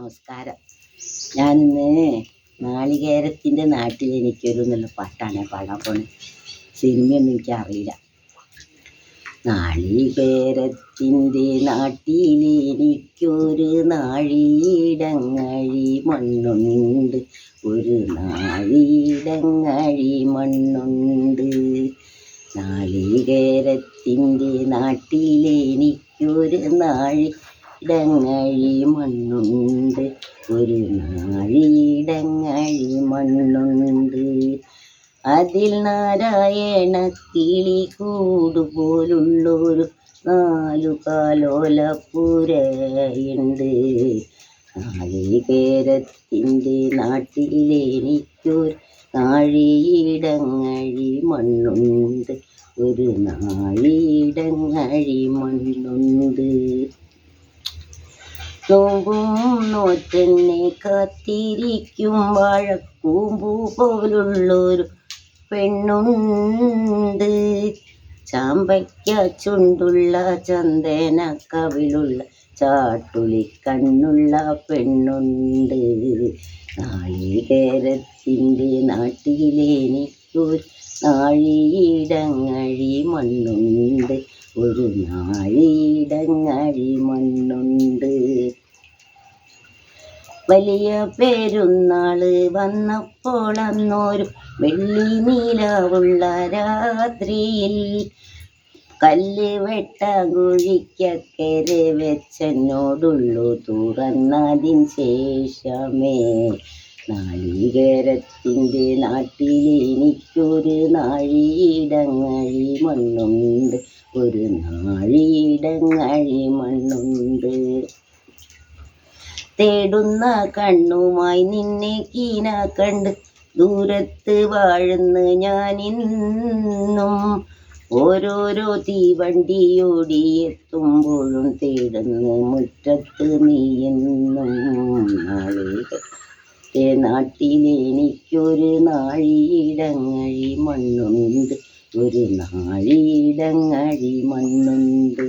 നമസ്കാരം. ഞാനിന്ന് നാളികേരത്തിന്റെ നാട്ടിൽ എനിക്കൊരു നല്ല പാട്ടാണ് പാടാൻ പോണത് സിനിമയൊന്നും എനിക്കറിയില്ല. നാളികേരത്തിന്റെ നാട്ടിൽ എനിക്കൊരു നാഴിയിടങ്ങഴി മണ്ണുണ്ട്. ഒരു നാഴിയിടങ്ങഴി മണ്ണുണ്ട്. നാളികേരത്തിന്റെ നാട്ടിലെനിക്കൊരു നാഴി ഇടങ്ങഴി മണ്ണുണ്ട്. ഒരു നാഴിടങ്ങഴി മണ്ണുണ്ട് അതിൽ നാരായണ കിളി കൂടുപോലുള്ളൊരു നാലു കാലോലപ്പുരയുണ്ട് നാളികേരത്തിന്റെ നാട്ടിലെനിക്കൊരു നാഴിയിടങ്ങഴി മണ്ണുണ്ട്. ഒരു നാഴിയിടങ്ങഴി മണ്ണുണ്ട്. നോമ്പും നോറ്റെന്നെ കാത്തിരിക്കും വാഴക്കൂമ്പു പോലുള്ളൊരു പെണ്ണുണ്ട്. ചാമ്പയ്ക്ക ചുണ്ടുള്ള ചന്ദന കവിളുള്ള ചാട്ടുളി കണ്ണുള്ള പെണ്ണുണ്ട്. നാളികേരത്തിന്റെ നാട്ടിലേനിക്കു നാഴിയിടങ്ങഴി മണ്ണുണ്ട്. ഒരു നാഴിയിടങ്ങഴി മണ്ണുണ്ട്. വലിയ പെരുന്നാൾ വന്നപ്പോൾ അന്നൊരു വെള്ളി നീലവുള്ള രാത്രിയിൽ കല്ല് വെട്ടാകുഴിക്കക്കരെ വെച്ചെന്നോടുള്ളു തുറന്നതിന് ശേഷമേ. നാളികേരത്തിന്റെ നാട്ടിൽ എനിക്കൊരു നാഴിയിടങ്ങഴി മണ്ണുണ്ട്. ഒരു നാഴിയിടങ്ങഴി മണ്ണുണ്ട്. തേടുന്ന കണ്ണുമായി നിന്നെ കീന കണ്ട് ദൂരത്ത് വാഴുന്ന ഞാനിന്നും. ഓരോരോ തീവണ്ടിയോടി എത്തുമ്പോഴും തേടുന്ന മുറ്റത്ത് നീയെന്നും നാളികത്തെ നാട്ടിലെനിക്കൊരു നാഴിയിടങ്ങഴി മണ്ണുണ്ട്. ഒരു നാഴിയിടങ്ങഴി മണ്ണുണ്ട്.